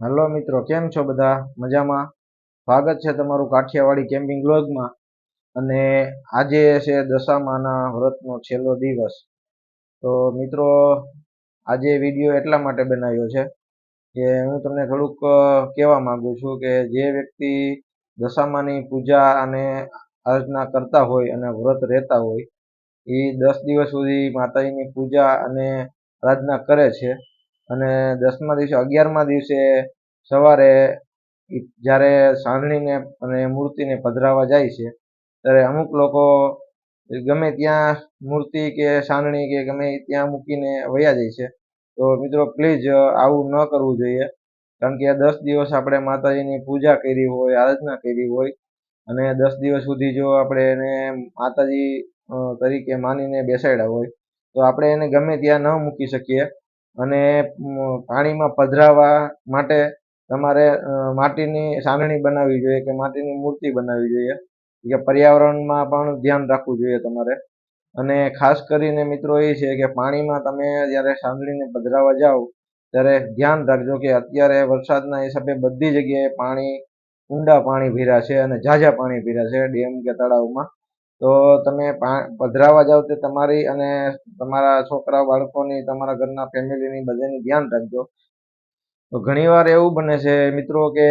Hello મિત્રો, કેમ છો બધા? મજામાં? સ્વાગત છે તમારું કાઠિયાવાડી કેમ્પિંગ બ્લોગમાં અને આજે છે દશામાના વ્રતનો છેલ્લો દિવસ. તો મિત્રો, આજે વીડિયો એટલા માટે બનાવ્યો છે કે હું તમને થોડુંક કહેવા માગું છું કે જે વ્યક્તિ દશામાની પૂજા અને અર્ચના કરતા હોય અને વ્રત રહેતા હોય એ દસ દિવસ સુધી માતાજીની પૂજા અને આરાધના કરે છે. અને દસમા દિવસે, અગિયારમા દિવસે સવારે જ્યારે સાંજણીને અને મૂર્તિને પધરાવવા જાય છે, ત્યારે અમુક લોકો ગમે ત્યાં મૂર્તિ કે સાંજણી કે ગમે ત્યાં મૂકીને વયા જાય છે. તો મિત્રો, પ્લીઝ આવું ન કરવું જોઈએ. કારણ કે આ દસ દિવસ આપણે માતાજીની પૂજા કરી હોય, આરાધના કરી હોય, અને દસ દિવસ સુધી જો આપણે એને માતાજી તરીકે માનીને બેસાડ્યા હોય, તો આપણે એને ગમે ત્યાં ન મૂકી શકીએ. અને પાણીમાં પધરાવા માટે તમારે માટીની સાંકણી બનાવવી જોઈએ કે માટીની મૂર્તિ બનાવવી જોઈએ. કે પર્યાવરણમાં પણ ધ્યાન રાખવું જોઈએ તમારે. અને ખાસ કરીને મિત્રો એ છે કે પાણીમાં તમે જ્યારે સાંકળીને પધરાવા જાઓ, ત્યારે ધ્યાન રાખજો કે અત્યારે વરસાદના હિસાબે બધી જગ્યાએ પાણી, ઊંડા પાણી ભીરા છે અને ઝાઝા પાણી ભીરા છે ડેમ કે તળાવમાં. તો તમે પધરાવા જાઓ તે તમારી અને તમારા છોકરા, બાળકોની, તમારા ઘરના ફેમિલીની બધાની ધ્યાન રાખજો. તો ઘણીવાર એવું બને છે મિત્રો કે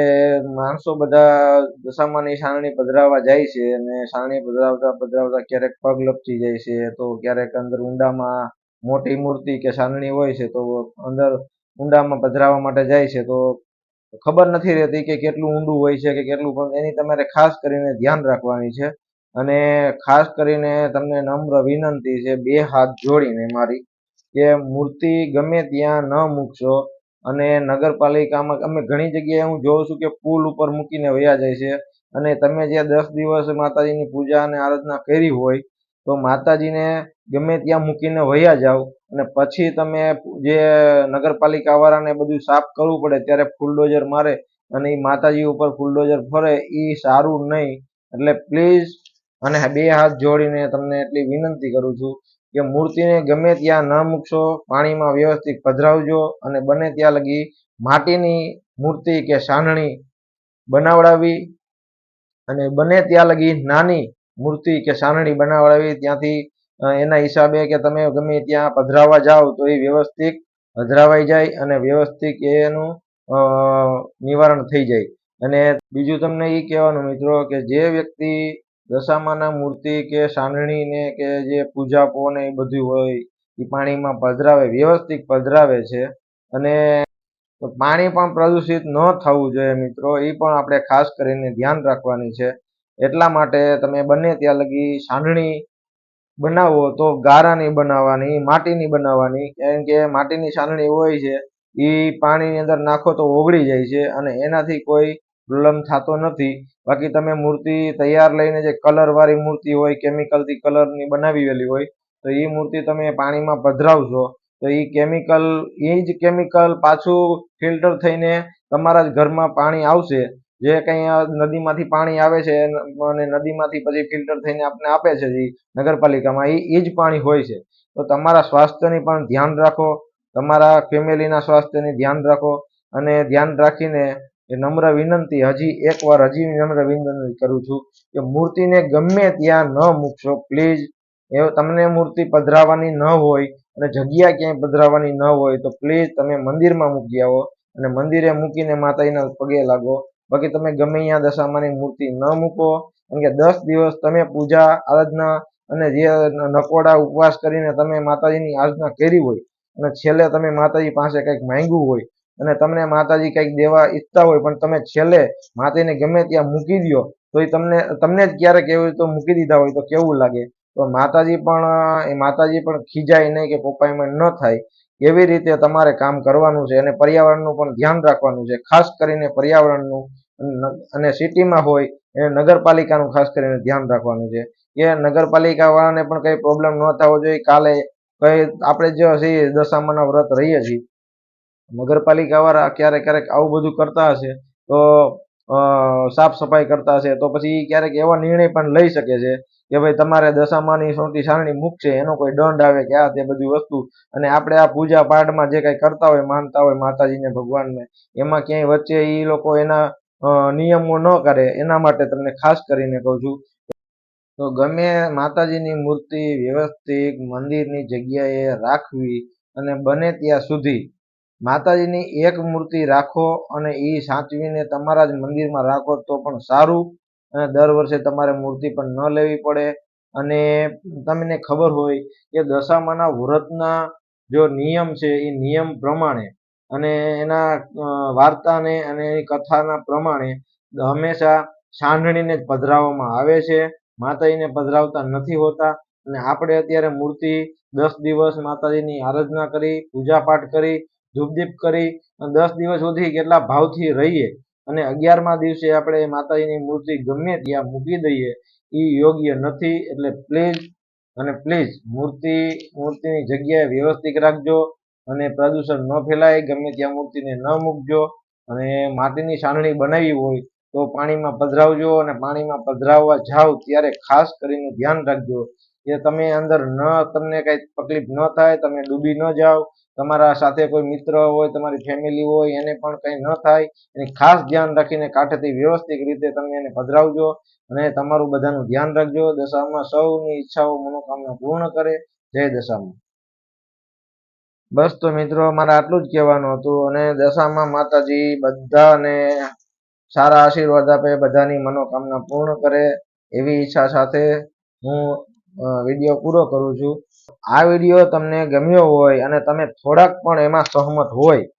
માણસો બધા દશામાની સારણી પધરાવા જાય છે અને સારણી પધરાવતા પધરાવતા ક્યારેક પગ લપસી જાય છે તો ક્યારેક અંદર ઊંડામાં મોટી મૂર્તિ કે સારણી હોય છે તો અંદર ઊંડામાં પધરાવવા માટે જાય છે તો ખબર નથી રહેતી કે કેટલું ઊંડું હોય છે કે કેટલું પણ. એની તમારે ખાસ કરીને ધ્યાન રાખવાની છે. અને ખાસ કરીને તમને નમ્ર વિનંતી છે, બે હાથ જોડીને મારી, કે મૂર્તિ ગમે ત્યાં ન મૂકશો અને નગરપાલિકામાં અમે ઘણી જગ્યાએ હું જોઉં છું કે પુલ ઉપર મૂકીને વયા જાય છે અને તમે જે દસ દિવસ માતાજીની પૂજા અને આરાધના કરી હોય, તો માતાજીને ગમે ત્યાં મૂકીને વયા જાઓ અને પછી તમે જે નગરપાલિકાવાળાને બધું સાફ કરવું પડે ત્યારે ફુલડોઝર મારે અને એ માતાજી ઉપર ફૂલડોઝર ફરે એ સારું નહીં. એટલે પ્લીઝ અને બે હાથ જોડીને તમને એટલી વિનંતી કરું છું કે મૂર્તિને ગમે ત્યાં ન મૂકશો, પાણીમાં વ્યવસ્થિત પધરાવજો અને બને ત્યાં લગી માટીની મૂર્તિ કે સાંઢણી બનાવડાવી અને બને ત્યાં લગી નાની મૂર્તિ કે સાંઢણી બનાવડાવી. ત્યાંથી એના હિસાબે કે તમે ગમે ત્યાં પધરાવવા જાઓ તો એ વ્યવસ્થિત પધરાવાઈ જાય અને વ્યવસ્થિત એનું નિવારણ થઈ જાય. અને બીજું તમને એ કહેવાનું મિત્રો કે જે વ્યક્તિ દશામાના મૂર્તિ કે સાંઢણીને કે જે પૂજાપો ને એ બધું હોય એ પાણીમાં પધરાવે, વ્યવસ્થિત પધરાવે છે. અને પાણી પણ પ્રદૂષિત ન થવું જોઈએ મિત્રો, એ પણ આપણે ખાસ કરીને ધ્યાન રાખવાની છે. એટલા માટે તમે બને ત્યાં લગી સાંઢણી બનાવો તો ગારાની બનાવવાની, માટીની બનાવવાની, કારણ કે માટીની સાંઢણી હોય છે એ પાણીની અંદર નાખો તો ઓગળી જાય છે અને એનાથી કોઈ પ્રોબ્લેમ થતો નથી. બાકી તમે મૂર્તિ તૈયાર લઈને જે કલરવાળી મૂર્તિ હોય કેમિકલથી કલરની બનાવેલી હોય, તો એ મૂર્તિ તમે પાણીમાં પધરાવશો તો એ કેમિકલ એ જ કેમિકલ પાછું ફિલ્ટર થઈને તમારા જ ઘરમાં પાણી આવશે. જે કંઈ નદીમાંથી પાણી આવે છે અને નદીમાંથી પછી ફિલ્ટર થઈને આપને આપે છે જે નગરપાલિકામાં એ એ જ પાણી હોય છે. તો તમારા સ્વાસ્થ્યની પણ ધ્યાન રાખો. તમારા ફેમિલીના સ્વાસ્થ્યની ધ્યાન રાખો. અને ધ્યાન રાખીને એ નમ્ર વિનંતી, હજી એકવાર હજી નમ્ર વિનંતી કરું છું કે મૂર્તિને ગમે ત્યાં ન મૂકશો પ્લીઝ એ તમને મૂર્તિ પધરાવવાની ન હોય અને જગ્યા ક્યાંય પધરાવવાની ન હોય તો પ્લીઝ તમે મંદિરમાં મૂકી આવો અને મંદિરે મૂકીને માતાજીના પગે લાગો. બાકી તમે ગમે ત્યાં દશામાની મૂર્તિ ન મૂકો. કારણ કે દસ દિવસ તમે પૂજા, આરાધના અને જે નકોડા ઉપવાસ કરીને તમે માતાજીની આરાધના કરી હોય અને છેલ્લે તમે માતાજી પાસે કંઈક માંગ્યું હોય અને તમને માતાજી કંઈક દેવા ઈચ્છતા હોય, પણ તમે છેલ્લે માતાજીને ગમે ત્યાં મૂકી દો તો એ તમને તમને જ ક્યારેક એવી રીતે મૂકી દીધા હોય તો કેવું લાગે? તો માતાજી પણ, એ માતાજી પણ ખીજાય નહીં કે પોપાયમાં ન થાય. એવી રીતે તમારે કામ કરવાનું છે અને પર્યાવરણનું પણ ધ્યાન રાખવાનું છે. ખાસ કરીને પર્યાવરણનું, અને સિટીમાં હોય, એને નગરપાલિકાનું ખાસ કરીને ધ્યાન રાખવાનું છે. કે નગરપાલિકાવાળાને પણ કંઈ પ્રોબ્લેમ ન થવો જોઈએ. કાલે કઈ આપણે જે છીએ દશામાના વ્રત રહીએ છીએ. નગરપાલિકા વાળા ક્યારેક ક્યારેક આવું બધું કરતા હશે, તો સાફ સફાઈ કરતા હશે, તો પછી ક્યારેક એવા નિર્ણય પણ લઈ શકે છે કે ભાઈ તમારે દશામાની સોટી સારણી મૂકશે એનો કોઈ દંડ આવે કે આ તે બધી વસ્તુ. અને આપણે આ પૂજા પાઠમાં જે કંઈ કરતા હોય, માનતા હોય માતાજીને, ભગવાનને, એમાં ક્યાંય વચ્ચે એ લોકો એના નિયમો ન કરે, એના માટે તમને ખાસ કરીને કહું છું. તો ગમે માતાજીની મૂર્તિ વ્યવસ્થિત મંદિરની જગ્યાએ રાખવી અને બને ત્યાં સુધી માતાજીની એક મૂર્તિ રાખો અને એ સાચવીને તમારા જ મંદિરમાં રાખો તો પણ સારું. અને દર વર્ષે તમારે મૂર્તિ પણ ન લેવી પડે. અને તમને ખબર હોય કે દશામાના વ્રતના જો નિયમ છે એ નિયમ પ્રમાણે અને એના વાર્તાને અને એની કથાના પ્રમાણે હંમેશા સાંઢણીને જ પધરાવવામાં આવે છે. માતાજીને પધરાવતા નથી હોતા. અને આપણે અત્યારે મૂર્તિ દસ દિવસ માતાજીની આરાધના કરી પૂજા પાઠ કરી ધૂપદીપ કરી દસ દિવસ સુધી કેટલા ભાવથી રહીએ અને અગિયારમા દિવસે આપણે માતાજીની મૂર્તિ ગમે ત્યાં મૂકી દઈએ એ યોગ્ય નથી. એટલે પ્લીઝ અને પ્લીઝ મૂર્તિ, મૂર્તિની જગ્યાએ વ્યવસ્થિત રાખજો અને પ્રદૂષણ ન ફેલાય, ગમે ત્યાં મૂર્તિને ન મૂકજો અને માટીની છાણણી બનાવી હોય તો પાણીમાં પધરાવજો અને પાણીમાં પધરાવવા જાઓ ત્યારે ખાસ કરીને ધ્યાન રાખજો કે તમે અંદર ન, તમને કઈ તકલીફ ન થાય, તમે ડૂબી ન જાઓ તમારા સાથે કોઈ મિત્ર હોય, તમારી ફેમિલી હોય, એને પણ કંઈ ન થાય, એની ખાસ ધ્યાન રાખીને કાંઠેથી વ્યવસ્થિત રીતે તમે એને પધરાવજો અને તમારું બધાનું ધ્યાન રાખજો. દશામાં સૌની ઈચ્છાઓ મનોકામના પૂર્ણ કરે. જય દશામાં. બસ તો મિત્રો મારે આટલું જ કહેવાનું હતું અને દશામાં માતાજી બધાને સારા આશીર્વાદ આપે, બધાની મનોકામના પૂર્ણ કરે એવી ઈચ્છા સાથે હું વીડિયો પૂરો કરું છું. આ વીડિયો તમને ગમ્યો હોય અને તમે થોડાક પણ એમાં સહમત હોય,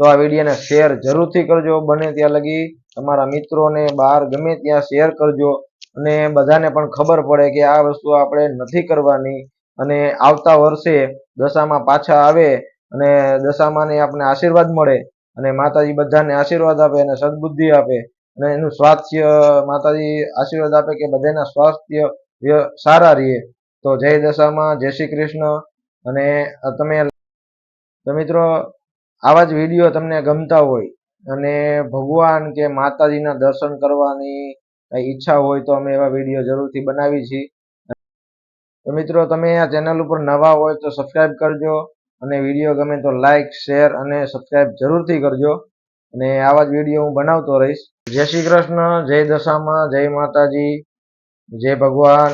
તો આ વિડીયોને શેર જરૂરથી કરજો. બને ત્યાં લગી તમારા મિત્રોને બહાર ગમે ત્યાં શેર કરજો અને બધાને પણ ખબર પડે કે આ વસ્તુ આપણે નથી કરવાની અને આવતા વર્ષે દશામાં પાછા આવે અને દશામાંને આપણે આશીર્વાદ મળે અને માતાજી બધાને આશીર્વાદ આપે અને સદબુદ્ધિ આપે અને એનું સ્વાસ્થ્ય માતાજી આશીર્વાદ આપે કે બધાના સ્વાસ્થ્ય સારા રહે તો જય દશામાં, જય શ્રી કૃષ્ણ. અને તમે, તો મિત્રો, આવા જ વીડિયો તમને ગમતા હોય અને ભગવાન કે માતાજીના દર્શન કરવાની ઈચ્છા હોય તો અમે એવા વીડિયો જરૂરથી બનાવી છીએ. તો મિત્રો, તમે આ ચેનલ ઉપર નવા હોય તો સબસ્ક્રાઈબ કરજો અને વીડિયો ગમે તો લાઈક શેર અને સબસ્ક્રાઈબ જરૂરથી કરજો. અને આવા જ વીડિયો હું બનાવતો રહીશ. જય શ્રી કૃષ્ણ, જય દશામાં, જય માતાજી. જય ભગવાન.